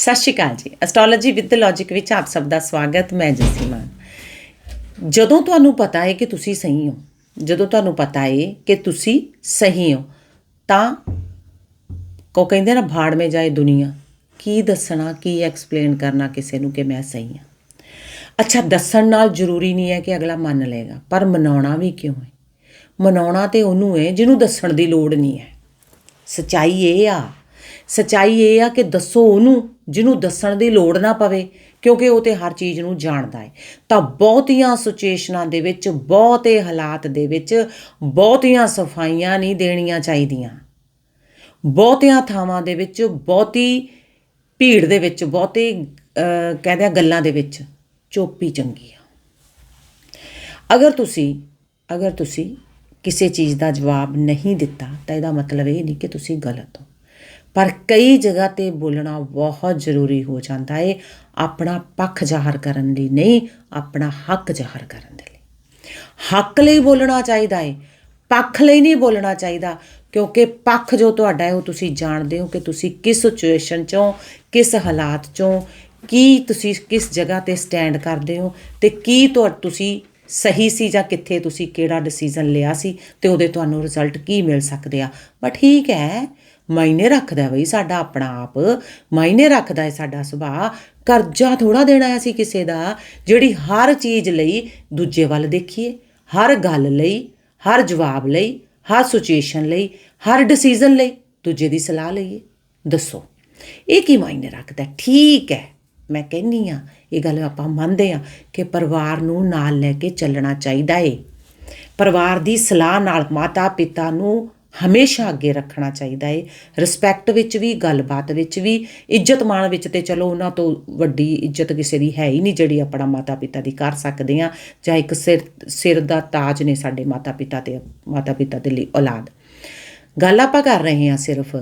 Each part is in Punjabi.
ਸਤਿ ਸ਼੍ਰੀ ਅਕਾਲ ਜੀ। ਐਸਟ੍ਰੋਲੋਜੀ ਵਿਦ ਲੌਜੀਕ ਵਿੱਚ ਆਪ ਸਭ ਦਾ ਸਵਾਗਤ, ਮੈਂ ਜਸੀਮਾ ਜਦੋਂ ਤੁਹਾਨੂੰ ਪਤਾ ਹੈ ਕਿ ਤੁਸੀਂ ਸਹੀ ਹੋ, ਜਦੋਂ ਤੁਹਾਨੂੰ ਪਤਾ ਹੈ ਕਿ ਤੁਸੀਂ ਸਹੀ ਹੋ, ਤਾਂ ਕੋ ਕਹਿੰਦੇ ਨਾ ਭਾੜ ਮੇ ਜਾਏ ਦੁਨੀਆ। ਕੀ ਦੱਸਣਾ, ਕੀ ਐਕਸਪਲੇਨ ਕਰਨਾ ਕਿਸੇ ਨੂੰ ਕਿ ਮੈਂ ਸਹੀ ਹਾਂ? ਅੱਛਾ, ਦੱਸਣ ਨਾਲ ਜ਼ਰੂਰੀ ਨਹੀਂ ਹੈ ਕਿ ਅਗਲਾ ਮੰਨ ਲਏਗਾ, ਪਰ ਮਨਾਉਣਾ ਵੀ ਕਿਉਂ ਹੈ? ਮਨਾਉਣਾ ਤੇ ਉਹਨੂੰ ਹੈ, ਜਿਹਨੂੰ ਦੱਸਣ ਦੀ ਲੋੜ ਨਹੀਂ ਹੈ। ਸਚਾਈ ਇਹ ਆ, ਸਚਾਈ ਇਹ ਆ ਕਿ ਦੱਸੋ ਉਹਨੂੰ ਜਿਹਨੂੰ ਦੱਸਣ ਦੀ ਲੋੜ ਨਾ ਪਵੇ, ਕਿਉਂਕਿ ਉਹ ਤੇ ਹਰ ਚੀਜ਼ ਨੂੰ ਜਾਣਦਾ ਹੈ। ਤਾਂ ਬਹੁਤੀਆਂ ਸਿਚੁਏਸ਼ਨਾਂ ਦੇ ਵਿੱਚ, ਬਹੁਤੇ ਹਾਲਾਤ ਦੇ ਵਿੱਚ ਬਹੁਤੀਆਂ ਸਫਾਈਆਂ ਨਹੀਂ ਦੇਣੀਆਂ ਚਾਹੀਦੀਆਂ। ਬਹੁਤੀਆਂ ਥਾਵਾਂ ਦੇ ਵਿੱਚ, ਬਹੁਤੀ ਭੀੜ ਦੇ ਵਿੱਚ, ਬਹੁਤੇ ਕਹਿੰਦੇ ਆ ਗੱਲਾਂ ਦੇ ਵਿੱਚ ਚੋਪੀ ਚੰਗੀ ਆ। ਅਗਰ ਤੁਸੀਂ ਅਗਰ ਤੁਸੀਂ ਕਿਸੇ ਚੀਜ਼ ਦਾ ਜਵਾਬ ਨਹੀਂ ਦਿੱਤਾ, ਤਾਂ ਇਹਦਾ ਮਤਲਬ ਇਹ ਨਹੀਂ ਕਿ ਤੁਸੀਂ ਗਲਤ ਹੋ। ਪਰ ਕਈ ਜਗ੍ਹਾ ਤੇ ਬੋਲਣਾ ਬਹੁਤ ਜ਼ਰੂਰੀ ਹੋ ਜਾਂਦਾ ਹੈ ਆਪਣਾ ਪੱਖ ਜ਼ਾਹਰ ਕਰਨ ਲਈ ਨਹੀਂ, ਆਪਣਾ ਹੱਕ ਜ਼ਾਹਰ ਕਰਨ ਦੇ ਲਈ। ਹੱਕ ਲਈ ਬੋਲਣਾ ਚਾਹੀਦਾ ਹੈ ਪੱਖ ਲਈ ਨਹੀਂ ਬੋਲਣਾ ਚਾਹੀਦਾ, ਕਿਉਂਕਿ ਪੱਖ ਜੋ ਤੁਹਾਡਾ ਹੈ ਉਹ ਤੁਸੀਂ ਜਾਣਦੇ ਹੋ ਕਿ ਤੁਸੀਂ ਕਿਸ ਸਿਚੁਏਸ਼ਨ ਚੋਂ, ਕਿਸ ਹਾਲਾਤ ਚੋਂ, ਕੀ ਤੁਸੀਂ ਕਿਸ ਜਗ੍ਹਾ ਤੇ ਸਟੈਂਡ ਕਰਦੇ ਹੋ ਤੇ ਕੀ ਤੁਸੀਂ ਸਹੀ ਸੀ ਜਾਂ ਕਿੱਥੇ ਤੁਸੀਂ ਕਿਹੜਾ ਡਿਸੀਜਨ ਲਿਆ ਸੀ ਤੇ ਉਹਦੇ ਤੁਹਾਨੂੰ ਰਿਜ਼ਲਟ ਕੀ ਮਿਲ ਸਕਦੇ ਆ। ਬਟ ਠੀਕ ਹੈ ਮਾਇਨੇ ਰੱਖਦਾ ਬਈ ਸਾਡਾ ਆਪਣਾ ਆਪ, ਮਾਇਨੇ ਰੱਖਦਾ ਹੈ ਸਾਡਾ ਸੁਭਾਅ, ਕਰਜ਼ਾ ਥੋੜਾ ਦੇਣਾ ਹੈ ਅਸੀਂ ਕਿਸੇ ਦਾ, ਜਿਹੜੀ ਹਰ ਚੀਜ਼ ਲਈ ਦੂਜੇ ਵੱਲ ਦੇਖੀਏ, ਹਰ ਗੱਲ ਲਈ, ਹਰ ਜਵਾਬ ਲਈ, ਹਰ ਸਿਚੁਏਸ਼ਨ ਲਈ, ਹਰ ਡਿਸੀਜਨ ਲਈ ਦੂਜੇ ਦੀ ਸਲਾਹ ਲਈਏ। ਦੱਸੋ, ਇਹ ਕੀ ਮਾਇਨੇ ਰੱਖਦਾ ਠੀਕ ਹੈ, ਮੈਂ ਕਹਿੰਨੀ ਆ ਇਹ ਗੱਲ ਆਪਾਂ ਮੰਨਦੇ ਆ ਕਿ ਪਰਿਵਾਰ ਨੂੰ ਨਾਲ ਲੈ ਕੇ ਚੱਲਣਾ ਚਾਹੀਦਾ ਏ। ਪਰਿਵਾਰ ਦੀ ਸਲਾਹ ਨਾਲ ਮਾਤਾ ਪਿਤਾ ਨੂੰ ਹਮੇਸ਼ਾ ਅੱਗੇ ਰੱਖਣਾ ਚਾਹੀਦਾ ਏ। ਰਿਸਪੈਕਟ ਵਿੱਚ ਵੀ, ਗੱਲਬਾਤ ਵਿੱਚ ਵੀ, ਇੱਜ਼ਤ ਮਾਣ ਵਿੱਚ ਤੇ ਚਲੋ ਉਹਨਾਂ ਤੋਂ ਵੱਡੀ ਇੱਜ਼ਤ ਕਿਸੇ ਦੀ ਹੈ ਹੀ ਨਹੀਂ ਜਿਹੜੀ ਆਪਣਾ ਮਾਤਾ ਪਿਤਾ ਦੀ ਕਰ ਸਕਦੇ ਆ ਜਾਂ ਇੱਕ ਸਿਰ ਸਿਰ ਦਾ ਤਾਜ ਨੇ ਸਾਡੇ ਮਾਤਾ ਪਿਤਾ ਤੇ ਮਾਤਾ ਪਿਤਾ ਦੇ ਲਈ ਔਲਾਦ। ਗੱਲ ਆਪਾਂ ਕਰ ਰਹੇ ਹਾਂ ਸਿਰਫ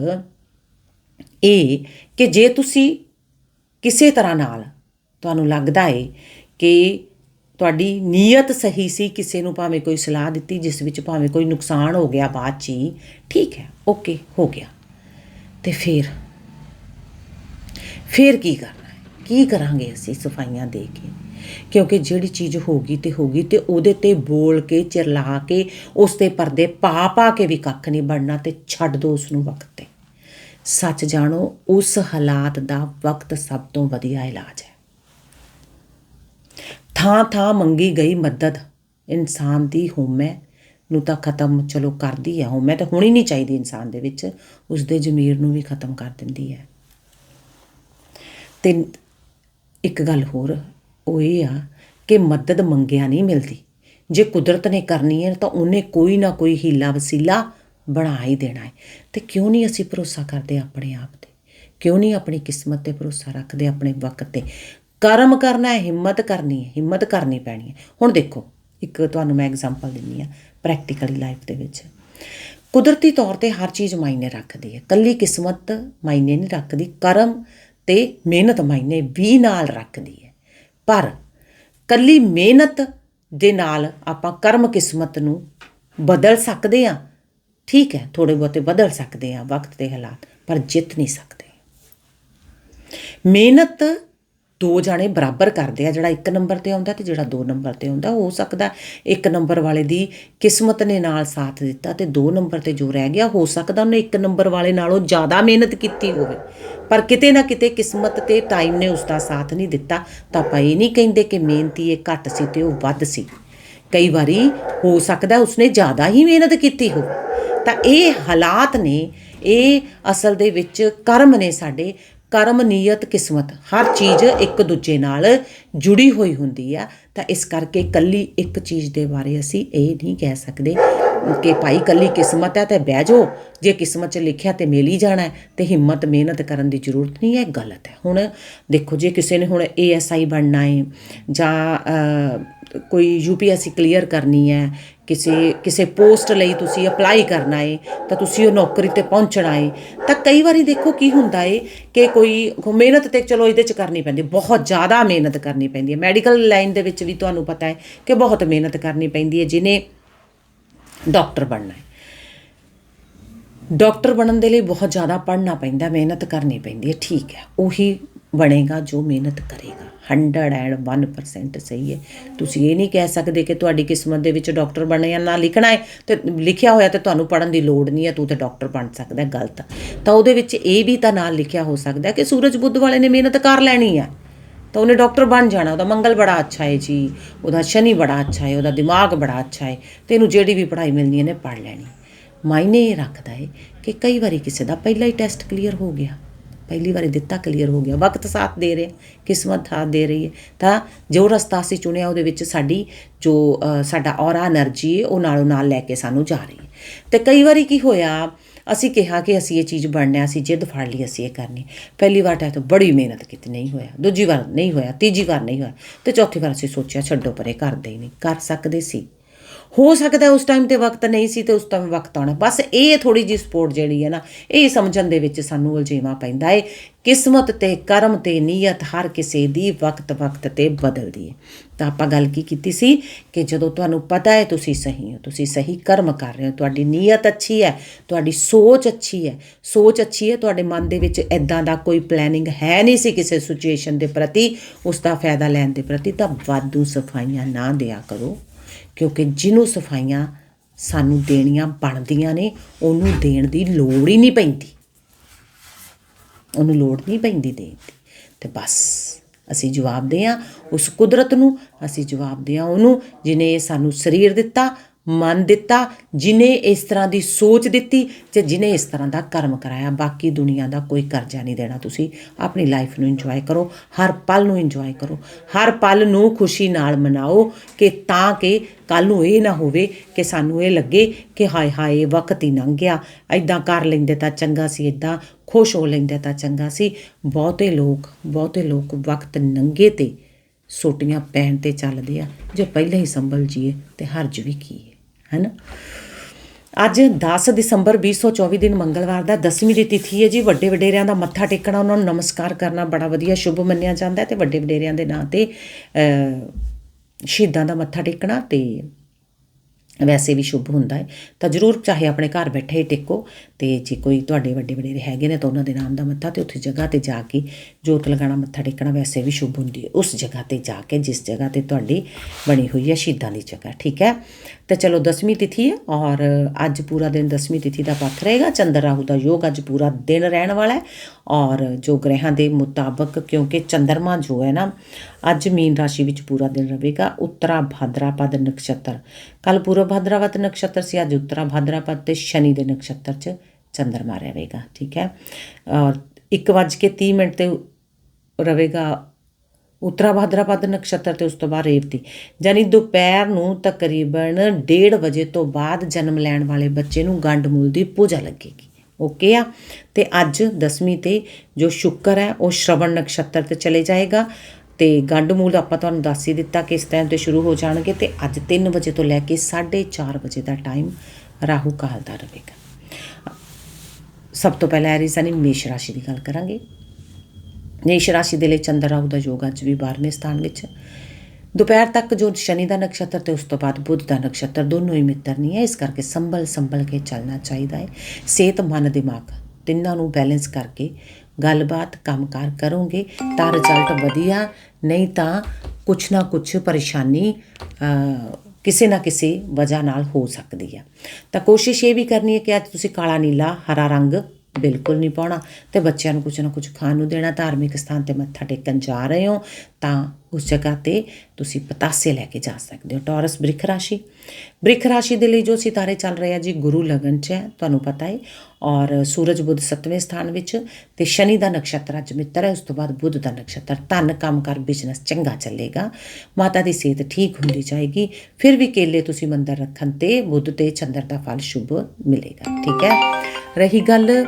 ਇਹ ਕਿ ਜੇ ਤੁਸੀਂ ਕਿਸੇ ਤਰ੍ਹਾਂ ਨਾਲ ਤੁਹਾਨੂੰ ਲੱਗਦਾ ਏ ਕਿ ਤੁਹਾਡੀ ਨੀਅਤ ਸਹੀ ਸੀ, ਕਿਸੇ ਨੂੰ ਭਾਵੇਂ ਕੋਈ ਸਲਾਹ ਦਿੱਤੀ, ਜਿਸ ਵਿੱਚ ਭਾਵੇਂ ਕੋਈ ਨੁਕਸਾਨ ਹੋ ਗਿਆ ਬਾਅਦ 'ਚ ਹੀ, ਠੀਕ ਹੈ ਓਕੇ ਹੋ ਗਿਆ। ਤੇ ਫਿਰ ਫਿਰ ਕੀ ਕਰਨਾ ਹੈ? ਕੀ ਕਰਾਂਗੇ ਅਸੀਂ ਸਫਾਈਆਂ ਦੇ ਕੇ? ਕਿਉਂਕਿ ਜਿਹੜੀ ਚੀਜ਼ ਹੋ ਹੋਗੀ ਤੇ ਗਈ ਤੇ ਉਹਦੇ ਤੇ ਬੋਲ ਕੇ, ਚਿਰਲਾ ਕੇ, ਉਸ ਤੇ ਪਰਦੇ ਪਾ ਪਾ ਕੇ ਵੀ ਕੱਖ ਨਹੀਂ ਬਣਨਾ ਤੇ ਛੱਡ ਦੋ ਉਸ ਨੂੰ ਵਕਤ ਤੇ। ਸੱਚ ਜਾਣੋ, ਉਸ ਹਾਲਾਤ ਦਾ ਵਕਤ ਸਭ ਤੋਂ ਵਧੀਆ ਇਲਾਜ ਹੈ। ਥਾਂ ਥਾਂ ਮੰਗੀ ਗਈ ਮਦਦ। ਇਨਸਾਨ ਦੀ ਹਉਮੈ ਨੂੰ ਤਾਂ ਖਤਮ ਚਲੋ ਕਰਦੀ ਹੈ ਹਉਮੈ ਤਾਂ ਹੋਣੀ ਨਹੀਂ ਚਾਹੀਦੀ ਇਨਸਾਨ ਦੇ ਵਿੱਚ। ਉਸ ਦੇ ਜ਼ਮੀਰ ਨੂੰ ਵੀ ਖਤਮ ਕਰ ਦਿੰਦੀ ਹੈ। ਤੇ ਇੱਕ ਗੱਲ ਹੋਰ, ਉਹ ਇਹ ਆ ਕਿ ਮਦਦ ਮੰਗਿਆ ਨਹੀਂ ਮਿਲਦੀ। ਜੇ ਕੁਦਰਤ ਨੇ ਕਰਨੀ ਹੈ ਤਾਂ ਉਹਨੇ ਕੋਈ ਨਾ ਕੋਈ ਹੀਲਾ ਵਸੀਲਾ ਬਣਾ ਹੀ ਦੇਣਾ ਹੈ। ਤੇ ਕਿਉਂ ਨਹੀਂ ਅਸੀਂ ਭਰੋਸਾ ਕਰਦੇ ਆਪਣੇ ਆਪ ਤੇ? ਕਿਉਂ ਨਹੀਂ ਆਪਣੀ ਕਿਸਮਤ ਤੇ ਭਰੋਸਾ ਰੱਖਦੇ ਆਪਣੇ ਵਕਤ ਤੇ? ਕਰਮ ਕਰਨਾ ਹੈ, ਹਿੰਮਤ ਕਰਨੀ ਹੈ, ਹਿੰਮਤ ਕਰਨੀ ਪੈਣੀ ਹੈ। ਹੁਣ ਦੇਖੋ, ਇੱਕ ਤੁਹਾਨੂੰ ਮੈਂ ਐਗਜ਼ਾਮਪਲ ਦਿੰਨੀ ਆ ਪ੍ਰੈਕਟੀਕਲੀ ਲਾਈਫ ਦੇ ਵਿੱਚ। ਕੁਦਰਤੀ ਤੌਰ ਤੇ ਹਰ ਚੀਜ਼ ਮਾਇਨੇ ਰੱਖਦੀ ਹੈ। ਕੱਲੀ ਕਿਸਮਤ ਮਾਇਨੇ ਨਹੀਂ ਰੱਖਦੀ, ਕਰਮ ਤੇ ਮਿਹਨਤ ਮਾਇਨੇ ਵੀ ਨਾਲ ਰੱਖਦੀ ਹੈ। ਪਰ ਕੱਲੀ ਮਿਹਨਤ ਦੇ ਨਾਲ ਆਪਾਂ ਕਰਮ ਕਿਸਮਤ ਨੂੰ ਬਦਲ ਸਕਦੇ ਆ ਠੀਕ ਹੈ ਥੋੜੇ ਬਹੁਤੇ ਬਦਲ ਸਕਦੇ ਆ ਵਕਤ ਦੇ ਹਾਲਾਤ, ਪਰ ਜਿੱਤ ਨਹੀਂ ਸਕਦੇ। ਮਿਹਨਤ ਦੋ ਜਾਣੇ ਬਰਾਬਰ ਕਰਦੇ ਆ, ਜਿਹੜਾ ਇੱਕ ਨੰਬਰ ਤੇ ਆਉਂਦਾ ਤੇ ਜਿਹੜਾ ਦੋ ਨੰਬਰ ਤੇ ਆਉਂਦਾ, ਹੋ ਸਕਦਾ ਇੱਕ ਨੰਬਰ ਵਾਲੇ ਦੀ ਕਿਸਮਤ ਨੇ ਨਾਲ ਸਾਥ ਦਿੱਤਾ ਤੇ ਦੋ ਨੰਬਰ ਤੇ ਜੋ ਰਹਿ ਗਿਆ, ਹੋ ਸਕਦਾ ਉਹਨੇ ਇੱਕ ਨੰਬਰ ਵਾਲੇ ਨਾਲੋਂ ਜ਼ਿਆਦਾ ਮਿਹਨਤ ਕੀਤੀ ਹੋਵੇ। ਪਰ ਕਿਤੇ ਨਾ ਕਿਤੇ ਕਿਸਮਤ ਤੇ ਟਾਈਮ ਨੇ ਉਸ ਦਾ ਸਾਥ ਨਹੀਂ ਦਿੱਤਾ, ਤਾਂ ਆਪਾਂ ਇਹ ਨਹੀਂ ਕਹਿੰਦੇ ਕਿ ਮਿਹਨਤੀ ਇਹ ਘੱਟ ਸੀ ਤੇ ਉਹ ਵੱਧ ਸੀ। ਕਈ ਵਾਰੀ ਹੋ ਸਕਦਾ ਉਸਨੇ ਜ਼ਿਆਦਾ ਹੀ ਮਿਹਨਤ ਕੀਤੀ ਹੋਵੇ। ਤਾਂ ਇਹ ਹਾਲਾਤ ਨੇ, ਇਹ ਅਸਲ ਦੇ ਵਿੱਚ ਕਰਮ ਨੇ ਸਾਡੇ ਕਰਮ, ਨੀਅਤ, ਕਿਸਮਤ, ਹਰ ਚੀਜ਼ ਇੱਕ ਦੂਜੇ ਨਾਲ ਜੁੜੀ ਹੋਈ ਹੁੰਦੀ ਆ। ਤਾਂ ਇਸ ਕਰਕੇ ਕੱਲੀ ਇੱਕ ਚੀਜ਼ ਦੇ ਬਾਰੇ ਅਸੀਂ ਇਹ ਨਹੀਂ ਕਹਿ ਸਕਦੇ ਕਿ ਭਾਈ ਕੱਲੀ ਕਿਸਮਤ ਹੈ ਤੇ ਬਹਿ ਜਾਓ। ਜੇ ਕਿਸਮਤ 'ਚ ਲਿਖਿਆ ਤੇ ਮਿਲ ਹੀ ਜਾਣਾ ਹੈ ਤੇ ਹਿੰਮਤ ਮਿਹਨਤ ਕਰਨ ਦੀ ਜ਼ਰੂਰਤ ਨਹੀਂ ਹੈ ਗਲਤ ਹੈ। ਹੁਣ ਦੇਖੋ ਜੇ ਕਿਸੇ ਨੇ ਹੁਣ ਏਐਸਆਈ ਬਣਨਾ ਹੈ ਜਾਂ ਅ, ਕੋਈ ਯੂਪੀਐਸਸੀ ਕਲੀਅਰ ਕਰਨੀ ਹੈ ਕਿਸੇ ਕਿਸੇ ਪੋਸਟ ਲਈ ਤੁਸੀਂ ਅਪਲਾਈ ਕਰਨਾ ਹੈ ਤਾਂ ਤੁਸੀਂ ਉਹ ਨੌਕਰੀ ਤੇ ਪਹੁੰਚਣਾ ਹੈ ਤਾਂ ਕਈ ਵਾਰੀ ਦੇਖੋ ਕੀ ਹੁੰਦਾ ਏ ਕਿ ਕੋਈ ਮਿਹਨਤ ਤੇ ਚਲੋ ਇਹਦੇ ਚ ਕਰਨੀ ਪੈਂਦੀ ਬਹੁਤ ਜ਼ਿਆਦਾ ਮਿਹਨਤ ਕਰਨੀ ਪੈਂਦੀ ਹੈ। ਮੈਡੀਕਲ ਲਾਈਨ ਦੇ ਵਿੱਚ ਵੀ ਤੁਹਾਨੂੰ ਪਤਾ ਹੈ ਕਿ ਬਹੁਤ ਮਿਹਨਤ ਕਰਨੀ ਪੈਂਦੀ ਹੈ ਜਿਨੇ ਡਾਕਟਰ ਬਣਨਾ ਹੈ। ਡਾਕਟਰ ਬਣਨ ਦੇ ਲਈ ਬਹੁਤ ਜ਼ਿਆਦਾ ਪੜ੍ਹਨਾ ਪੈਂਦਾ, ਮਿਹਨਤ ਕਰਨੀ ਪੈਂਦੀ ਹੈ। ਠੀਕ ਹੈ, ਉਹੀ ਬਣੇਗਾ ਜੋ ਮਿਹਨਤ ਕਰੇਗਾ। 101% ਸਹੀ ਹੈ। ਤੁਸੀਂ ਇਹ ਨਹੀਂ ਕਹਿ ਸਕਦੇ ਕਿ ਤੁਹਾਡੀ ਕਿਸਮਤ ਦੇ ਵਿੱਚ ਡਾਕਟਰ ਬਣਨਾ ਨਾ ਲਿਖਣਾ ਹੈ ਤੇ ਲਿਖਿਆ ਹੋਇਆ ਤੇ ਤੁਹਾਨੂੰ ਪੜਨ ਦੀ ਲੋੜ ਨਹੀਂ ਹੈ, ਤੂੰ ਤੇ ਡਾਕਟਰ ਬਣ ਸਕਦਾ, ਗਲਤ। ਤਾਂ ਉਹਦੇ ਵਿੱਚ ਇਹ ਵੀ ਤਾਂ ਨਾਲ ਲਿਖਿਆ ਹੋ ਸਕਦਾ ਕਿ ਸੂਰਜ ਬੁੱਧ ਵਾਲੇ ਨੇ ਮਿਹਨਤ ਕਰ ਲੈਣੀ ਹੈ। ਤਾਂ ਉਹਨੇ डॉक्टर ਬਣ ਜਾਣਾ, ਉਹਦਾ ਮੰਗਲ ਬੜਾ ਅੱਛਾ ਹੈ ਜੀ, ਉਹਦਾ ਸ਼ਨੀ ਬੜਾ ਅੱਛਾ ਹੈ ਉਹਦਾ ਦਿਮਾਗ ਬੜਾ ਅੱਛਾ ਹੈ ਤੈਨੂੰ ਜਿਹੜੀ ਵੀ ਪੜ੍ਹਾਈ ਮਿਲਣੀ ਇਹਨੇ ਪੜ੍ਹ ਲੈਣੀ। ਮਾਇਨੇ ਇਹ ਰੱਖਦਾ ਹੈ ਕਿ ਕਈ ਵਾਰੀ ਕਿਸੇ ਦਾ ਪਹਿਲਾ ਹੀ ਟੈਸਟ ਕਲੀਅਰ ਹੋ ਗਿਆ, ਪਹਿਲੀ ਵਾਰੀ ਦਿੱਤਾ ਕਲੀਅਰ ਹੋ ਗਿਆ, ਵਕਤ ਸਾਥ ਦੇ ਰਿਹਾ, ਕਿਸਮਤ ਸਾਥ ਦੇ ਰਹੀ ਹੈ ਤਾਂ ਜੋ ਰਸਤਾ ਅਸੀਂ ਚੁਣਿਆ ਉਹਦੇ ਵਿੱਚ ਸਾਡੀ ਜੋ ਸਾਡਾ ਔਰਾ એનર્ਜੀ ਉਹ ਨਾਲੋਂ ਨਾਲ ਲੈ ਕੇ ਸਾਨੂੰ ਜਾ ਰਹੀ ਹੈ ਤੇ ਕਈ ਵਾਰੀ ਕੀ ਹੋਇਆ ਅਸੀਂ ਕਿਹਾ ਕਿ ਅਸੀਂ ਇਹ ਚੀਜ਼ ਬਣਨਾ ਅਸੀਂ ਜਿੱਦ ਫੜ ਲਈ, ਅਸੀਂ ਇਹ ਕਰਨੀ। ਪਹਿਲੀ ਵਾਰ ਤਾਂ ਬੜੀ ਮਿਹਨਤ ਕੀਤੀ, ਨਹੀਂ ਹੋਇਆ। ਦੂਜੀ ਵਾਰ ਨਹੀਂ ਹੋਇਆ, ਤੀਜੀ ਵਾਰ ਨਹੀਂ ਹੋਇਆ ਤੇ ਚੌਥੀ ਵਾਰ ਅਸੀਂ ਸੋਚਿਆ, ਛੱਡੋ ਪਰੇ ਕਰਦੇ ਹੀ ਨਹੀਂ, ਕਰ ਸਕਦੇ ਸੀ। ਹੋ ਸਕਦਾ ਉਸ ਟਾਈਮ ਤੇ ਵਕਤ ਨਹੀਂ ਸੀ ਤੇ ਉਸ ਟਾਈਮ ਵਕਤ ਆਉਣਾ। ਬਸ ਇਹ ਥੋੜੀ ਜੀ ਸਪੋਰਟ ਜਿਹੜੀ ਹੈ ਨਾ, ਇਹ ਸਮਝਣ ਦੇ ਵਿੱਚ ਸਾਨੂੰ ਉਲਝੇਵਾ ਪੈਂਦਾ ਏ ਕਿਸਮਤ ਤੇ ਕਰਮ ਤੇ ਨੀਅਤ ਹਰ ਕਿਸੇ ਦੀ ਵਕਤ ਵਕਤ ਤੇ ਬਦਲਦੀ ਹੈ। ਤਾਂ ਆਪਾਂ ਗੱਲ ਕੀ ਕੀਤੀ ਸੀ ਕਿ ਜਦੋਂ ਤੁਹਾਨੂੰ ਪਤਾ ਹੈ ਤੁਸੀਂ ਸਹੀ ਹੋ, ਤੁਸੀਂ ਸਹੀ ਕਰਮ ਕਰ ਰਹੇ ਹੋ, ਤੁਹਾਡੀ ਨੀਅਤ ਅੱਛੀ ਹੈ, ਤੁਹਾਡੀ ਸੋਚ ਅੱਛੀ ਹੈ, ਸੋਚ ਅੱਛੀ ਹੈ, ਤੁਹਾਡੇ ਮਨ ਦੇ ਵਿੱਚ ਐਦਾਂ ਦਾ ਕੋਈ ਪਲੈਨਿੰਗ ਹੈ ਨਹੀਂ ਸੀ ਕਿਸੇ ਸਿਚੁਏਸ਼ਨ ਦੇ ਪ੍ਰਤੀ, ਉਸ ਦਾ ਫਾਇਦਾ ਲੈਣ ਦੇ ਪ੍ਰਤੀ, ਤਾਂ ਵਾਧੂ ਸਫਾਈਆਂ ਨਾ ਦਿਆ ਕਰੋ, ਕਿਉਂਕਿ ਜਿਹਨੂੰ ਸਫਾਈਆਂ ਸਾਨੂੰ ਦੇਣੀਆਂ ਬਣਦੀਆਂ ਨੇ, ਉਹਨੂੰ ਦੇਣ ਦੀ ਲੋੜ ਹੀ ਨਹੀਂ ਪੈਂਦੀ। ਉਹਨੂੰ ਲੋੜ ਨਹੀਂ ਪੈਂਦੀ ਦੇਣ ਦੀ, ਤੇ ਬਸ। ਅਸੀਂ ਜਵਾਬ ਦੇ ਹਾਂ ਉਸ ਕੁਦਰਤ ਨੂੰ, ਅਸੀਂ ਜਵਾਬ ਦੇ ਹਾਂ ਉਹਨੂੰ, ਜਿਹਨੇ ਸਾਨੂੰ ਸਰੀਰ ਦਿੱਤਾ ਮਨ ਦਿੱਤਾ, ਜਿਨੇ ਇਸ ਤਰ੍ਹਾਂ ਦੀ ਸੋਚ ਦਿੱਤੀ ਤੇ ਜਿਨੇ ਇਸ ਤਰ੍ਹਾਂ ਦਾ ਕਰਮ ਕਰਾਇਆ। ਬਾਕੀ ਦੁਨੀਆ ਦਾ ਕੋਈ ਕਰਜ਼ਾ ਨਹੀਂ ਦੇਣਾ ਤੁਸੀਂ। ਆਪਣੀ ਲਾਈਫ ਨੂੰ ਇੰਜੋਏ ਕਰੋ। ਹਰ ਪਲ ਨੂੰ ਇੰਜੋਏ ਕਰੋ। ਹਰ ਪਲ ਨੂੰ ਖੁਸ਼ੀ ਨਾਲ ਮਨਾਓ ਕਿ ਤਾਂ ਕਿ ਕੱਲ ਨੂੰ ਇਹ ਨਾ ਹੋਵੇ ਕਿ ਸਾਨੂੰ ਇਹ ਲੱਗੇ ਕਿ ਹਾਏ ਹਾਏ ਵਕਤ ਹੀ ਲੰਘ ਗਿਆ। ਐਦਾਂ ਕਰ ਲੈਂਦੇ ਤਾਂ ਚੰਗਾ ਸੀ ਐਦਾਂ ਖੁਸ਼ ਹੋ ਲੈਂਦੇ ਤਾਂ ਚੰਗਾ ਸੀ। ਬਹੁਤੇ ਲੋਕ ਬਹੁਤੇ ਲੋਕ ਵਕਤ ਨੰਗੇ ਤੇ ਸੋਟੀਆਂ ਪਹਿਨ ਤੇ ਚੱਲਦੇ ਆ। ਜੇ ਪਹਿਲਾਂ ਹੀ ਸੰਭਲ ਜੀਏ ਤੇ ਹਰਜ ਵੀ ਕੀ ਹੈਨਾ? ਅੱਜ 10 ਦਸੰਬਰ 2024 ਦਿਨ ਮੰਗਲਵਾਰ ਦਾ 10ਵੀਂ ਦੀ ਤਿਥੀ ਹੈ ਜੀ। ਵੱਡੇ ਵਡੇਰਿਆਂ ਦਾ ਮੱਥਾ ਟੇਕਣਾ, ਉਹਨਾਂ ਨੂੰ ਨਮਸਕਾਰ ਕਰਨਾ ਬੜਾ ਵਧੀਆ, ਸ਼ੁਭ ਮੰਨਿਆ ਜਾਂਦਾ ਹੈ ਤੇ ਵੱਡੇ ਵਡੇਰਿਆਂ ਦੇ ਨਾਂ ਤੇ ਸ਼ਹੀਦਾਂ ਦਾ ਮੱਥਾ ਟੇਕਣਾ ਤੇ ਵੈਸੇ ਵੀ ਸ਼ੁਭ ਹੁੰਦਾ ਹੈ। ਤਾਂ ਜਰੂਰ ਚਾਹੇ ਆਪਣੇ ਘਰ ਬੈਠੇ ਹੀ ਟੇਕੋ ਤੇ ਜੇ ਕੋਈ ਤੁਹਾਡੇ ਵੱਡੇ ਵਡੇਰੇ ਹੈਗੇ ਨੇ ਤਾਂ ਉਹਨਾਂ ਦੇ ਨਾਮ ਦਾ ਮੱਥਾ ਤੇ ਉੱਥੇ ਜਗ੍ਹਾ ਤੇ ਜਾ ਕੇ ਜੋਤ ਲਗਾਉਣਾ, ਮੱਥਾ ਟੇਕਣਾ ਵੈਸੇ ਵੀ ਸ਼ੁਭ ਹੁੰਦੀ ਹੈ। ਉਸ ਜਗ੍ਹਾ ਤੇ ਜਾ ਕੇ, ਜਿਸ ਜਗ੍ਹਾ ਤੇ ਤੁਹਾਡੀ ਬਣੀ ਹੋਈ ਹੈ ਸ਼ਹੀਦਾਂ ਦੀ ਜਗ੍ਹਾ, ਠੀਕ ਹੈ? ਤੇ ਚਲੋ 10ਵੀਂ ਤਿਥੀ ਹੈ ਔਰ ਅੱਜ ਪੂਰਾ ਦਿਨ 10ਵੀਂ ਤਿਥੀ ਦਾ ਪੱਖ ਰਹੇਗਾ। ਚੰਦਰ ਰਾਹੂ ਦਾ ਯੋਗ ਅੱਜ ਪੂਰਾ ਦਿਨ ਰਹਿਣ ਵਾਲਾ ਹੈ ਔਰ ਜੋ ਗ੍ਰਹਿਾਂ ਦੇ ਮੁਤਾਬਕ ਕਿਉਂਕਿ ਚੰਦਰਮਾ ਜੋ ਹੈ ਨਾ, ਅੱਜ ਮੀਨ ਰਾਸ਼ੀ ਵਿੱਚ ਪੂਰਾ ਦਿਨ ਰਹੇਗਾ ਉੱਤਰਾ ਭਾਦਰਾਪਦ ਨਕਸ਼ਤਰ। ਕੱਲ ਪੂਰਵ ਭਾਦਰਾਪਦ ਨਕਸ਼ਤਰ ਸੀ, ਅੱਜ ਉੱਤਰਾ ਭਾਦਰਾਪਦ ਤੇ ਸ਼ਨੀ ਦੇ ਨਕਸ਼ਤਰ 'ਚ ਚੰਦਰਮਾ ਰਹੇਗਾ, ਠੀਕ ਹੈ? ਔਰ 1:30 ਮਿੰਟ ਤੇ ਰਹੇਗਾ ਉੱਤਰਾ ਭਾਦਰਾਪਦ ਨਕਸ਼ਤਰ ਤੇ ਉਸ ਤੋਂ ਬਾਅਦ ਰੇਵਤੀ। ਯਾਨੀ ਦੁਪਹਿਰ ਨੂੰ ਤਕਰੀਬਨ 1:30 ਵਜੇ ਤੋਂ ਬਾਅਦ ਜਨਮ ਲੈਣ ਵਾਲੇ ਬੱਚੇ ਨੂੰ ਗੰਡ ਮੂਲ ਦੀ ਪੂਜਾ ਲੱਗੇਗੀ। ਓਕੇ ਆ? ਤੇ ਅੱਜ 10ਵੀਂ ਤੇ ਜੋ ਸ਼ੁੱਕਰ ਹੈ, ਉਹ ਸ਼ਰਵਣ ਨਕਸ਼ਤਰ ਤੇ ਚਲੇ ਜਾਏਗਾ। ਤੇ ਗੰਡ ਮੂਲ ਆਪਾਂ ਤੁਹਾਨੂੰ ਦੱਸ ਹੀ ਦਿੱਤਾ ਕਿ ਇਸ ਟਾਈਮ ਤੇ ਸ਼ੁਰੂ ਹੋ ਜਾਣਗੇ ਤੇ ਅੱਜ 3 ਵਜੇ ਤੋਂ ਲੈ ਕੇ 4:30 ਵਜੇ ਦਾ ਟਾਈਮ ਰਾਹੂ ਕਾਲ ਦਾ ਰਹੇਗਾ। ਸਭ ਤੋਂ ਪਹਿਲਾਂ ਐਰੀ ਸਾਨੀ ਮੇਸ਼ ਰਾਸ਼ੀ ਦੀ ਗੱਲ ਕਰਾਂਗੇ। ਮੇਸ਼ ਰਾਸ਼ੀ ਦੇ ਲਈ ਚੰਦਰ ਰਾਹੂ ਦਾ ਯੋਗ ਅੱਜ ਵੀ 12ਵੇਂ ਸਥਾਨ ਵਿੱਚ ਦੁਪਹਿਰ ਤੱਕ ਜੋ ਸ਼ਨੀ ਦਾ ਨਕਸ਼ਤਰ ਤੇ ਉਸ ਤੋਂ ਬਾਅਦ ਬੁੱਧ ਦਾ ਨਕਸ਼ਤਰ ਦੋਨੋਂ ਹੀ ਮਿੱਤਰ ਨਹੀਂ ਹੈ। ਇਸ ਕਰਕੇ ਸੰਭਲ ਸੰਭਲ ਕੇ ਚੱਲਣਾ ਚਾਹੀਦਾ ਹੈ। ਸਿਹਤ, ਮਨ, ਦਿਮਾਗ ਤਿੰਨਾਂ ਨੂੰ ਬੈਲੈਂਸ ਕਰਕੇ ਗੱਲਬਾਤ, ਕੰਮਕਾਰ ਕਰੋਗੇ ਤਾਂ ਰਿਜ਼ਲਟ ਵਧੀਆ, ਨਹੀਂ ਤਾਂ ਕੁਛ ਨਾ ਕੁਛ ਪਰੇਸ਼ਾਨੀ ਕਿਸੇ ਨਾ ਕਿਸੇ ਵਜ੍ਹਾ ਨਾਲ ਹੋ ਸਕਦੀ ਹੈ। ਤਾਂ ਕੋਸ਼ਿਸ਼ ਇਹ ਵੀ ਕਰਨੀ ਹੈ ਕਿ ਅੱਜ ਤੁਸੀਂ ਕਾਲਾ, ਨੀਲਾ, ਹਰਾ ਰੰਗ ਬਿਲਕੁਲ ਨਹੀਂ ਪਾਉਣਾ। ਤੇ ਬੱਚਿਆਂ ਨੂੰ ਕੁਝ ਨਾ ਕੁਝ ਖਾਣ ਨੂੰ ਦੇਣਾ, ਧਾਰਮਿਕ ਸਥਾਨ ਤੇ ਮੱਥਾ ਟੇਕਣ ਜਾ ਰਹੇ ਹੋ, ਤਾਂ ਉਸ ਜਗ੍ਹਾ ਤੇ ਤੁਸੀਂ ਪਤਾਸੇ ਲੈ ਕੇ ਜਾ ਸਕਦੇ ਹੋ। ਟੌਰਸ ਬ੍ਰਿਖ ਰਾਸ਼ੀ। ਬ੍ਰਿਖ ਰਾਸ਼ੀ ਦੇ ਲਈ ਜੋ ਸਿਤਾਰੇ ਚੱਲ ਰਹੇ ਆ ਜੀ, ਗੁਰੂ ਲਗਨ ਚ ਹੈ, ਤੁਹਾਨੂੰ ਪਤਾ ਹੈ ਔਰ ਸੂਰਜ ਬੁੱਧ 7ਵੇਂ ਸਥਾਨ ਵਿੱਚ ਤੇ ਸ਼ਨੀ ਦਾ ਨਕਸ਼ਤਰ ਅੱਜ ਮਿੱਤਰ ਹੈ, ਉਸ ਤੋਂ ਬਾਅਦ ਬੁੱਧ ਦਾ ਨਕਸ਼ਤਰ। ਧਨ, ਕੰਮ ਕਰ ਬਿਜ਼ਨਸ ਚੰਗਾ ਚੱਲੇਗਾ। ਮਾਤਾ ਦੀ ਸਿਹਤ ਠੀਕ ਹੁੰਦੀ ਜਾਏਗੀ। ਫਿਰ ਵੀ ਕੇਲੇ ਤੁਸੀਂ ਮੰਦਰ ਰੱਖਣ ਤੇ ਬੁੱਧ ਤੇ ਚੰਦਰ ਦਾ ਫਲ ਸ਼ੁਭ ਮਿਲੇਗਾ। ਠੀਕ ਹੈ? ਰਹੀ ਗੱਲ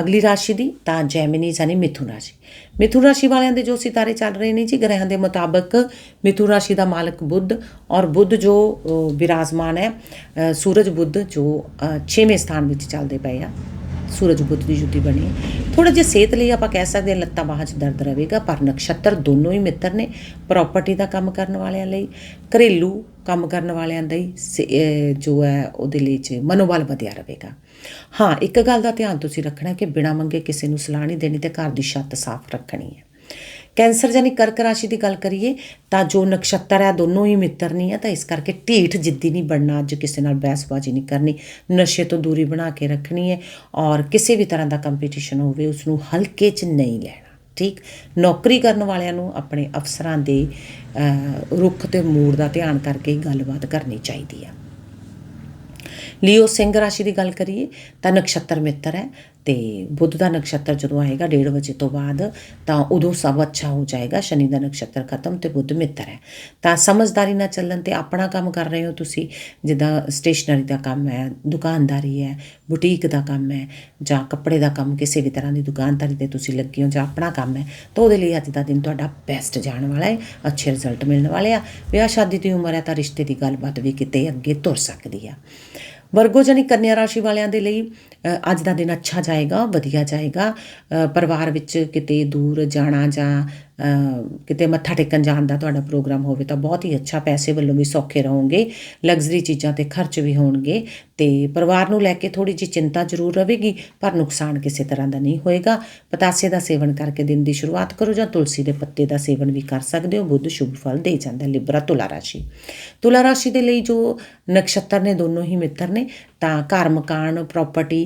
ਅਗਲੀ ਰਾਸ਼ੀ ਦੀ, ਤਾਂ ਜੈਮਿਨੀ ਯਾਨੀ ਮਿਥੁਨ ਰਾਸ਼ੀ। ਮਿਥੁਨ ਰਾਸ਼ੀ ਵਾਲਿਆਂ ਦੇ ਜੋ ਸਿਤਾਰੇ ਚੱਲ ਰਹੇ ਨੇ ਜੀ, ਗ੍ਰਹਿਆਂ ਦੇ ਮੁਤਾਬਕ ਮਿਥੁਨ ਰਾਸ਼ੀ ਦਾ ਮਾਲਕ ਬੁੱਧ ਔਰ ਬੁੱਧ ਜੋ ਵਿਰਾਜਮਾਨ ਹੈ ਸੂਰਜ ਬੁੱਧ ਜੋ 6ਵੇਂ ਸਥਾਨ ਵਿੱਚ ਚੱਲਦੇ ਪਏ ਆ। ਸੂਰਜ ਬੁੱਧ ਦੀ ਜੁਤੀ ਬਣੀ ਹੈ। ਥੋੜਾ ਜਿਹਾ ਸਿਹਤ ਲਈ ਆਪਾਂ ਕਹਿ ਸਕਦੇ ਹਾਂ, ਲੱਤਾਂ ਬਾਹਾਂ 'ਚ ਦਰਦ ਰਹੇਗਾ, ਪਰ ਨਕਸ਼ਤਰ ਦੋਨੋਂ ਹੀ ਮਿੱਤਰ ਨੇ ਪ੍ਰਾਪਰਟੀ ਦਾ ਕੰਮ ਕਰਨ ਵਾਲਿਆਂ ਲਈ, ਘਰੇਲੂ ਕੰਮ ਕਰਨ ਵਾਲਿਆਂ ਦਾ ਸੇ- ਜੋ ਹੈ, ਉਹਦੇ ਲਈ ਚ ਮਨੋਬਲ ਵਧਿਆ ਰਹੇਗਾ। ਹਾਂ, ਇੱਕ ਗੱਲ ਦਾ ਧਿਆਨ ਤੁਸੀਂ ਰੱਖਣਾ ਕਿ ਬਿਨਾਂ ਮੰਗੇ ਕਿਸੇ ਨੂੰ ਸਲਾਹ ਨਹੀਂ ਦੇਣੀ ਤੇ ਘਰ ਦੀ ਛੱਤ ਸਾਫ਼ ਰੱਖਣੀ ਹੈ। ਕੈਂਸਰ ਜਾਨੀ ਕਰਕ ਰਾਸ਼ੀ ਦੀ ਗੱਲ ਕਰੀਏ, ਤਾਂ ਜੋ ਨਕਸ਼ਤਰ ਹੈ, ਦੋਨੋਂ ਹੀ ਮਿੱਤਰ ਨਹੀਂ ਹੈ, ਤਾਂ ਇਸ ਕਰਕੇ ਢੀਠ ਜਿੱਦੀ ਨਹੀਂ ਬਣਨਾ, ਅੱਜ ਕਿਸੇ ਨਾਲ ਬਹਿਸਬਾਜ਼ੀ ਨਹੀਂ ਕਰਨੀ, ਨਸ਼ੇ ਤੋਂ ਦੂਰੀ ਬਣਾ ਕੇ ਰੱਖਣੀ ਹੈ ਔਰ ਕਿਸੇ ਵੀ ਤਰ੍ਹਾਂ ਦਾ ਕੰਪੀਟੀਸ਼ਨ ਹੋਵੇ ਉਸ ਨੂੰ ਹਲਕੇ 'ਚ ਨਹੀਂ ਲੈਣਾ, ਠੀਕ? ਨੌਕਰੀ ਕਰਨ ਵਾਲਿਆਂ ਨੂੰ ਆਪਣੇ ਅਫਸਰਾਂ ਦੇ ਰੁੱਖ ਤੇ ਮੂੜ ਦਾ ਧਿਆਨ ਕਰਕੇ ਹੀ ਗੱਲਬਾਤ ਕਰਨੀ ਚਾਹੀਦੀ ਹੈ। ਲਿਓ ਸਿੰਘ ਰਾਸ਼ੀ ਦੀ ਗੱਲ ਕਰੀਏ ਤਾਂ ਨਕਸ਼ਤਰ ਮਿੱਤਰ ਹੈ ਤੇ ਬੁੱਧ ਦਾ ਨਕਸ਼ਤਰ ਜਦੋਂ ਆਏਗਾ 1:30 ਵਜੇ ਤੋਂ ਬਾਅਦ ਤਾਂ ਉਦੋਂ ਸਭ ਅੱਛਾ ਹੋ ਜਾਏਗਾ, ਸ਼ਨੀ ਦਾ ਨਕਸ਼ਤਰ ਖਤਮ ਤੇ ਬੁੱਧ ਮਿੱਤਰ ਹੈ। ਤਾਂ ਸਮਝਦਾਰੀ ਨਾਲ ਚੱਲਣ ਤੇ ਆਪਣਾ ਕੰਮ ਕਰ ਰਹੇ ਹੋ ਤੁਸੀਂ, ਜਿੱਦਾਂ ਸਟੇਸ਼ਨਰੀ ਦਾ ਕੰਮ ਹੈ, ਦੁਕਾਨਦਾਰੀ ਹੈ, ਬੁਟੀਕ ਦਾ ਕੰਮ ਹੈ, ਜਾਂ ਕੱਪੜੇ ਦਾ ਕੰਮ ਕਿਸੇ ਵੀ ਤਰ੍ਹਾਂ ਦੀ ਦੁਕਾਨਦਾਰੀ ਤੇ ਤੁਸੀਂ ਲੱਗੇ ਹੋ ਜਾਂ ਆਪਣਾ ਕੰਮ ਹੈ, ਤਾਂ ਉਹਦੇ ਲਈ ਅੱਜ ਦਾ ਦਿਨ ਤੁਹਾਡਾ ਬੈਸਟ ਜਾਣ ਵਾਲਾ ਹੈ, ਅੱਛੇ ਰਿਜ਼ਲਟ ਮਿਲਣ ਵਾਲੇ ਆ। ਵਿਆਹ ਸ਼ਾਦੀ ਦੀ ਉਮਰ ਹੈ ਤਾਂ ਰਿਸ਼ਤੇ ਦੀ ਗੱਲਬਾਤ ਵੀ ਕਿਤੇ ਅੱਗੇ ਤੁਰ ਸਕਦੀ ਆ। ਵਰਗੋ ਜਾਨੀ ਕੰਨਿਆ ਰਾਸ਼ੀ ਵਾਲਿਆਂ ਦੇ ਲਈ ਅੱਜ ਦਾ ਦਿਨ ਅੱਛਾ ਜਾਏਗਾ, ਵਧੀਆ ਜਾਏਗਾ। ਪਰਿਵਾਰ ਵਿੱਚ ਕਿਤੇ ਦੂਰ ਜਾਣਾ ਜਾਂ ਕਿਤੇ ਮੱਥਾ ਟੇਕਣ ਜਾਣ ਦਾ ਤੁਹਾਡਾ ਪ੍ਰੋਗਰਾਮ ਹੋਵੇ ਤਾਂ ਬਹੁਤ ਹੀ ਅੱਛਾ, ਪੈਸੇ ਵੱਲੋਂ ਵੀ ਸੌਖੇ ਰਹੋਗੇ ਲਗਜ਼ਰੀ ਚੀਜ਼ਾਂ ਤੇ ਖਰਚ ਵੀ ਹੋਣਗੇ ਤੇ ਪਰਿਵਾਰ ਨੂੰ ਲੈ ਕੇ ਥੋੜੀ ਜਿਹੀ ਚਿੰਤਾ ਜ਼ਰੂਰ ਰਹੇਗੀ, ਪਰ ਨੁਕਸਾਨ ਕਿਸੇ ਤਰ੍ਹਾਂ ਦਾ ਨਹੀਂ ਹੋਏਗਾ। ਪਤਾਸੇ ਦਾ ਸੇਵਨ ਕਰਕੇ ਦਿਨ ਦੀ ਸ਼ੁਰੂਆਤ ਕਰੋ ਜਾਂ ਤੁਲਸੀ ਦੇ ਪੱਤੇ ਦਾ ਸੇਵਨ ਵੀ ਕਰ ਸਕਦੇ ਹੋ, ਬੁੱਧ ਸ਼ੁਭ ਫਲ ਦੇ ਜਾਂਦਾ, ਲਿਬਰਾ ਤੁਲਾ ਰਾਸ਼ੀ। ਤੁਲਾ ਰਾਸ਼ੀ ਦੇ ਲਈ ਜੋ ਨਕਸ਼ਤਰ ਨੇ, ਦੋਨੋਂ ਹੀ ਮਿੱਤਰ ਨੇ ਤਾਂ ਘਰ ਮਕਾਨ ਪ੍ਰਾਪਰਟੀ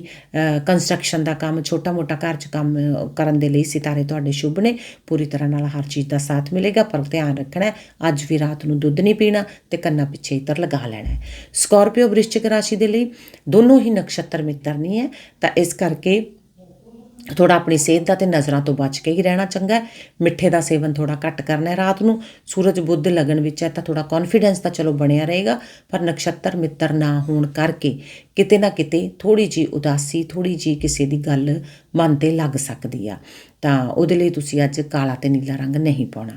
ਕੰਸਟਰਕਸ਼ਨ ਦਾ ਕੰਮ ਛੋਟਾ ਮੋਟਾ ਘਰ 'ਚ ਕੰਮ ਕਰਨ ਦੇ ਲਈ ਸਿਤਾਰੇ ਤੁਹਾਡੇ ਸ਼ੁਭ ਨੇ। ਪੂਰੀ ਤਰ੍ਹਾਂ ਨਾਲ ਹਰ ਚੀਜ਼ ਦਾ ਸਾਥ ਮਿਲੇਗਾ, ਪਰ ਧਿਆਨ ਰੱਖਣਾ ਅੱਜ ਵੀ ਰਾਤ ਨੂੰ ਦੁੱਧ ਨਹੀਂ ਪੀਣਾ ਤੇ ਕੰਨਾਂ ਪਿੱਛੇ ਇਤਰ ਲਗਾ ਲੈਣਾ ਹੈ। ਸਕਾਰਪੀਓ ਵ੍ਰਿਸ਼ਚਿਕ ਰਾਸ਼ੀ ਦੇ ਲਈ ਦੋਨੋਂ ਹੀ ਨਕਸ਼ਤਰ ਮਿੱਤਰ ਨਹੀਂ ਹੈ, ਤਾਂ ਇਸ ਕਰਕੇ ਥੋੜਾ ਆਪਣੀ ਸਿਹਤ ਦਾ ਤੇ ਨਜ਼ਰਾਂ ਤੋਂ ਬਚ ਕੇ ਹੀ ਰਹਿਣਾ ਚੰਗਾ ਹੈ। ਮਿੱਠੇ ਦਾ ਸੇਵਨ ਥੋੜਾ ਘੱਟ ਕਰਨਾ ਹੈ। ਰਾਤ ਨੂੰ ਸੂਰਜ ਬੁੱਧ ਲਗਨ ਵਿੱਚ ਹੈ ਤਾਂ ਥੋੜਾ ਕੌਨਫੀਡੈਂਸ ਤਾਂ ਚਲੋ ਬਣਿਆ ਰਹੇਗਾ, ਪਰ ਨਕਸ਼ਤਰ ਮਿੱਤਰ ਨਾ ਹੋਣ ਕਰਕੇ ਕਿਤੇ ਨਾ ਕਿਤੇ ਥੋੜੀ ਜੀ ਉਦਾਸੀ ਥੋੜੀ ਜੀ ਕਿਸੇ ਦੀ ਗੱਲ ਮਨ ਤੇ ਲੱਗ ਸਕਦੀ ਆ। ਤਾਂ ਉਹਦੇ ਲਈ ਤੁਸੀਂ ਅੱਜ ਕਾਲਾ ਤੇ ਨੀਲਾ ਰੰਗ ਨਹੀਂ ਪਾਉਣਾ।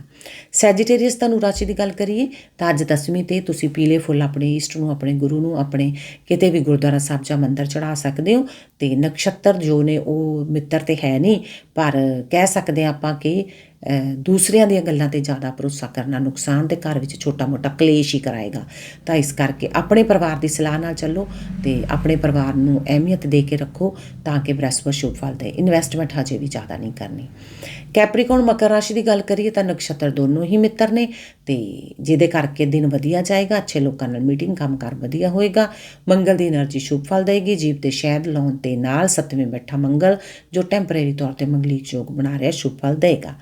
ਸੈਜੀਟੇਰੀਅਸ ਤੁਹਾਨੂੰ ਰਾਸ਼ੀ ਦੀ ਗੱਲ ਕਰੀਏ, ਤਾਂ ਅੱਜ ਦਸਵੀਂ ਤੇ ਤੁਸੀਂ ਪੀਲੇ ਫੁੱਲ ਆਪਣੇ ਇਸ਼ਟ ਨੂੰ, ਆਪਣੇ ਗੁਰੂ ਨੂੰ, ਆਪਣੇ ਕਿਤੇ ਵੀ ਗੁਰਦੁਆਰਾ ਸਾਹਿਬ ਜਾਂ ਮੰਦਿਰ ਚੜਾ ਸਕਦੇ ਹੋ ਤੇ ਨਕਸ਼ਤਰ ਜੋ ਨੇ ਉਹ ਮਿੱਤਰ ਤੇ ਹੈ ਨਹੀਂ, ਪਰ ਕਹਿ ਸਕਦੇ ਹਾਂ ਆਪਾਂ ਕਿ ਦੂਸਰਿਆਂ ਦੀਆਂ ਗੱਲਾਂ ਤੇ ਜ਼ਿਆਦਾ ਭਰੋਸਾ ਕਰਨਾ ਨੁਕਸਾਨ ਤੇ ਘਰ ਵਿੱਚ ਛੋਟਾ-ਮੋਟਾ ਕਲੇਸ਼ ਹੀ ਕਰਾਏਗਾ। ਤਾਂ ਇਸ ਕਰਕੇ ਆਪਣੇ ਪਰਿਵਾਰ ਦੀ ਸਲਾਹ ਨਾਲ ਚੱਲੋ ਤੇ ਆਪਣੇ ਪਰਿਵਾਰ ਨੂੰ ਅਹਿਮੀਅਤ ਦੇ ਕੇ ਰੱਖੋ ਤਾਂ ਕਿ ਬ੍ਰਹਸਪਤ ਸ਼ੁਭ ਫਲ ਦੇ। ਇਨਵੈਸਟਮੈਂਟ ਹਜੇ ਵੀ ਜ਼ਿਆਦਾ ਨਹੀਂ ਕਰਨੀ। ਕੈਪਰੀਕੌਨ ਮਕਰ ਰਾਸ਼ੀ ਦੀ ਗੱਲ ਕਰੀਏ ਤਾਂ ਨਕਸ਼ਤਰ ਦੋਨੋਂ ਹੀ ਮਿੱਤਰ ਨੇ ਤੇ ਜਿਹਦੇ ਕਰਕੇ ਦਿਨ ਵਧੀਆ ਜਾਏਗਾ, ਅੱਛੇ ਲੋਕਾਂ ਨਾਲ ਮੀਟਿੰਗ ਕੰਮ ਕੰਮਕਾਰ ਵਧੀਆ ਹੋਏਗਾ। ਮੰਗਲ ਦੀ એનર્ਜੀ ਸ਼ੁਭ ਫਲ ਦੇਗੀ, ਜੀਵ ਤੇ ਸ਼ਹਿਦ ਲਾਉਣ ਤੇ ਨਾਲ ਸੱਤਵੇਂ ਬੈਠਾ ਮੰਗਲ, ਜੋ ਟੈਂਪਰੇਰੀ ਤੌਰ ਤੇ ਮੰਗਲੀ ਯੋਗ ਬਣਾ ਰਿਹਾ, ਸ਼ੁਭ ਫਲ ਦੇਗਾ।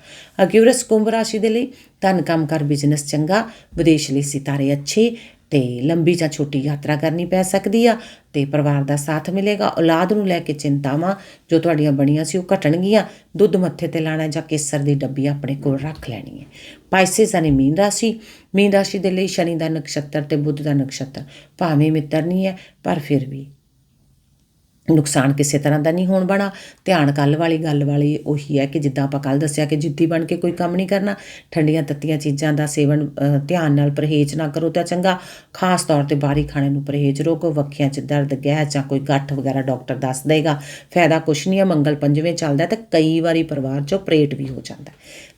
ਅਕਿਊਰਸ ਕੁੰਭ ਰਾਸ਼ੀ ਦੇ ਲਈ ਧੰਨ ਕੰਮ ਕਰ ਬਿਜ਼ਨਸ ਚੰਗਾ, ਵਿਦੇਸ਼ ਲਈ ਸਿਤਾਰੇ ਅੱਛੇ ਤੇ ਲੰਬੀ ਜਾਂ ਛੋਟੀ ਯਾਤਰਾ ਕਰਨੀ ਪੈ ਸਕਦੀ ਆ ਤੇ ਪਰਿਵਾਰ ਦਾ ਸਾਥ ਮਿਲੇਗਾ, ਔਲਾਦ ਨੂੰ ਲੈ ਕੇ ਚਿੰਤਾਵਾਂ ਜੋ ਤੁਹਾਡੀਆਂ ਬਣੀਆਂ ਸੀ ਉਹ ਘਟਣਗੀਆਂ, ਦੁੱਧ ਮੱਥੇ ਤੇ ਲਾਣਾ ਜਾਂ ਕੇਸਰ ਦੀ ਡੱਬੀ ਆਪਣੇ ਕੋਲ ਰੱਖ ਲੈਣੀ ਹੈ। ਪਾਈਸਿਸ ਯਾਨੀ ਮੀਨ ਰਾਸ਼ੀ ਮੀਨ ਰਾਸ਼ੀ ਦੇ ਲਈ ਸ਼ਨੀ ਦਾ ਨਕਸ਼ਤਰ ਤੇ ਬੁੱਧ ਦਾ ਨਕਸ਼ਤਰ, ਭਾਵੇਂ ਮਿੱਤਰ ਨਹੀਂ ਹੈ, ਪਰ ਫਿਰ ਵੀ ਨੁਕਸਾਨ ਕਿਸੇ ਤਰ੍ਹਾਂ ਦਾ ਨਹੀਂ ਹੋਣ ਬਣਾ ਧਿਆਨ ਕੱਲ ਵਾਲੀ ਗੱਲ ਵਾਲੀ ਉਹੀ ਹੈ ਕਿ ਜਿੱਦਾਂ ਆਪਾਂ ਕੱਲ ਦੱਸਿਆ ਕਿ ਜਿੱਦੀ ਬਣ ਕੇ ਕੋਈ ਕੰਮ ਨਹੀਂ ਕਰਨਾ, ਠੰਡੀਆਂ ਤੱਤੀਆਂ ਚੀਜ਼ਾਂ ਦਾ ਸੇਵਨ ਧਿਆਨ ਨਾਲ ਪਰਹੇਜ਼ ਨਾ ਕਰੋ ਤਾਂ ਚੰਗਾ। ਖਾਸ ਤੌਰ ਤੇ ਬਾਹਰੀ ਖਾਣੇ ਨੂੰ ਪਰਹੇਜ਼ ਰੋਕੋ, ਵੱਖੀਆਂ 'ਚ ਦਰਦ ਗੈਸ ਜਾਂ ਕੋਈ ਗੱਠ ਵਗੈਰਾ ਡਾਕਟਰ ਦੱਸ ਦੇਗਾ। ਫਾਇਦਾ ਕੁਛ ਨਹੀਂ ਹੈ ਮੰਗਲ ਪੰਜਵੇਂ ਚੱਲਦਾ ਤਾਂ ਕਈ ਵਾਰੀ ਪਰਿਵਾਰ 'ਚੋਂ ਪ੍ਰੇਟ ਵੀ ਹੋ ਜਾਂਦਾ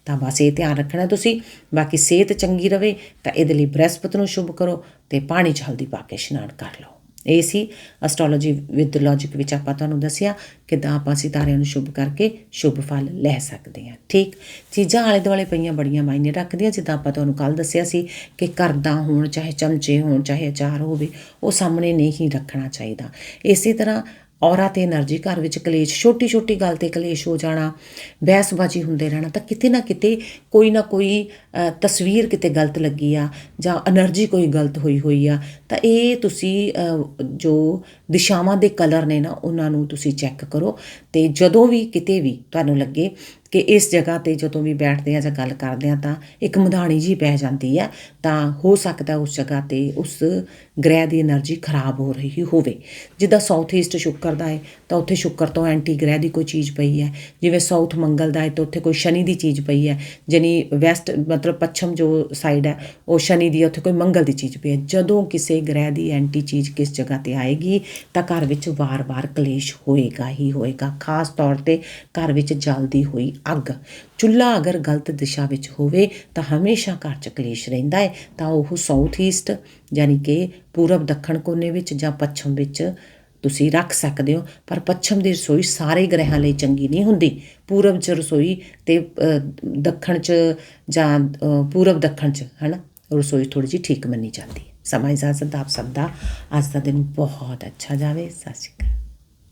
ਤਾਂ ਬਸ ਇਹ ਧਿਆਨ ਰੱਖਣਾ ਤੁਸੀਂ। ਬਾਕੀ ਸਿਹਤ ਚੰਗੀ ਰਵੇ ਤਾਂ ਇਹਦੇ ਲਈ ਬ੍ਰਹਿਸਪਤ ਨੂੰ ਸ਼ੁਭ ਕਰੋ ਤੇ ਪਾਣੀ 'ਚ ਹਲਦੀ ਪਾ ਕੇ ਇਸ਼ਨਾਨ ਕਰ ਲਓ। ਇਹ ਸੀ ਐਸਟ੍ਰੋਲੋਜੀ ਵਿਦ ਲੌਜੀਕ ਵਿੱਚ ਆਪਾਂ ਤੁਹਾਨੂੰ ਦੱਸਿਆ ਕਿਦਾਂ ਆਪਾਂ ਸਿਤਾਰਿਆਂ ਨੂੰ ਸ਼ੁਭ ਕਰਕੇ ਸ਼ੁਭ ਫਲ ਲੈ ਸਕਦੇ ਹਾਂ। ਠੀਕ? ਚੀਜ਼ਾਂ ਆਲੇ ਦੁਆਲੇ ਪਈਆਂ ਬੜੀਆਂ ਮਾਇਨੇ ਰੱਖਦੀਆਂ। ਜਿੱਦਾਂ ਆਪਾਂ ਤੁਹਾਨੂੰ ਕੱਲ ਦੱਸਿਆ ਸੀ ਕਿ ਕਰਦਾ ਹੋਣ, ਚਾਹੇ ਚਮਚੇ ਹੋਣ, ਚਾਹੇ ਅਚਾਰ ਹੋਵੇ, ਉਹ ਸਾਹਮਣੇ ਨਹੀਂ ਰੱਖਣਾ ਚਾਹੀਦਾ। ਇਸੇ ਤਰ੍ਹਾਂ ਔਰਾ ਤੇ એનર્ਜੀ, ਘਰ ਵਿੱਚ ਕਲੇਸ਼, ਛੋਟੀ-ਛੋਟੀ ਗੱਲ ਤੇ ਕਲੇਸ਼ ਹੋ ਜਾਣਾ, ਬਹਿਸਬਾਜੀ ਹੁੰਦੇ ਰਹਿਣਾ, ਤਾਂ ਕਿਤੇ ਨਾ ਕਿਤੇ ਕੋਈ ਨਾ ਕੋਈ ਤਸਵੀਰ ਕਿਤੇ ਗਲਤ ਲੱਗੀ ਆ, ਜਾਂ એનર્ਜੀ ਕੋਈ ਗਲਤ ਹੋਈ ਹੋਈ ਆ, ਤਾਂ ਇਹ ਤੁਸੀਂ ਜੋ ਦਿਸ਼ਾਵਾਂ ਦੇ ਕਲਰ ਨੇ ਨਾ, ਉਹਨਾਂ ਨੂੰ ਤੁਸੀਂ ਚੈੱਕ ਕਰੋ, ਤੇ ਜਦੋਂ ਵੀ ਕਿਤੇ ਵੀ ਤੁਹਾਨੂੰ ਲੱਗੇ ਕਿ ਇਸ ਜਗ੍ਹਾ ਤੇ ਜਦੋਂ ਵੀ ਬੈਠਦੇ ਆ ਜਾਂ ਗੱਲ ਕਰਦੇ ਆ ਤਾਂ ਇੱਕ ਮਧਾਣੀ ਜੀ ਪੈ ਜਾਂਦੀ ਹੈ ਤਾਂ ਹੋ ਸਕਦਾ ਉਸ ਜਗ੍ਹਾ ਤੇ ਉਸ ਗ੍ਰਹਿ ਦੀ એનર્ਜੀ ਖਰਾਬ ਹੋ ਰਹੀ ਹੋਵੇ। ਜਿੱਦਾਂ ਸਾਊਥ ਈਸਟ ਸ਼ੁੱਕਰ ਦਾ ਹੈ, ਤਾਂ ਉੱਥੇ ਸ਼ੁੱਕਰ ਤੋਂ ਐਂਟੀ ਗ੍ਰਹਿ ਦੀ ਕੋਈ ਚੀਜ਼ ਪਈ ਹੈ। ਜਿਵੇਂ ਸਾਊਥ ਮੰਗਲ ਦਾ ਹੈ, ਤਾਂ ਉੱਥੇ ਕੋਈ ਸ਼ਨੀ ਦੀ ਚੀਜ਼ ਪਈ ਹੈ। ਜਾਨੀ ਵੈਸਟ ਮਤਲਬ ਪੱਛਮ ਜੋ ਸਾਈਡ ਹੈ, ਉਹ ਸ਼ਨੀ ਦੀ, ਉੱਥੇ ਕੋਈ ਮੰਗਲ ਦੀ ਚੀਜ਼ ਪਈ ਹੈ। ਜਦੋਂ ਕਿਸੇ ਗ੍ਰਹਿ ਦੀ ਐਂਟੀ ਚੀਜ਼ ਕਿਸ ਜਗ੍ਹਾ ਤੇ ਆਏਗੀ, ਤਾਂ ਘਰ ਵਿੱਚ ਵਾਰ-ਵਾਰ ਕਲੇਸ਼ ਹੋਏਗਾ ਹੀ ਹੋਏਗਾ। ਖਾਸ ਤੌਰ ਤੇ ਘਰ ਵਿੱਚ ਜਲਦੀ ਹੋਈ ਅੱਗ। ਚੁੱਲ੍ਹਾ ਅਗਰ ਗਲਤ ਦਿਸ਼ਾ ਵਿੱਚ ਹੋਵੇ, ਤਾਂ ਹਮੇਸ਼ਾ ਘਰ 'ਚ ਕਲੇਸ਼ ਰਹਿੰਦਾ ਹੈ ਤਾਂ ਉਹ ਸਾਊਥ ਈਸਟ ਯਾਨੀ ਕਿ ਪੂਰਬ ਦੱਖਣ ਕੋਨੇ ਵਿੱਚ ਜਾਂ ਪੱਛਮ ਵਿੱਚ ਤੁਸੀਂ ਰੱਖ ਸਕਦੇ ਹੋ। ਪਰ ਪੱਛਮ ਦੀ ਰਸੋਈ ਸਾਰੇ ਗ੍ਰਹਿਾਂ ਲਈ ਚੰਗੀ ਨਹੀਂ ਹੁੰਦੀ। ਪੂਰਬ ਚ ਰਸੋਈ ਤੇ ਦੱਖਣ ਚ ਜਾਂ ਪੂਰਬ ਦੱਖਣ ਚ, ਹਨਾ? ਰਸੋਈ ਥੋੜੀ ਜਿਹੀ ਠੀਕ ਮੰਨੀ ਜਾਂਦੀ ਹੈ ਸਮਾਂ ਇਜਾਜ਼ਤ, ਆਪ ਸਭ ਦਾ ਅੱਜ ਦਾ ਦਿਨ ਬਹੁਤ ਅੱਛਾ ਜਾਵੇ। ਸਤਿ ਸ਼੍ਰੀ ਅਕਾਲ।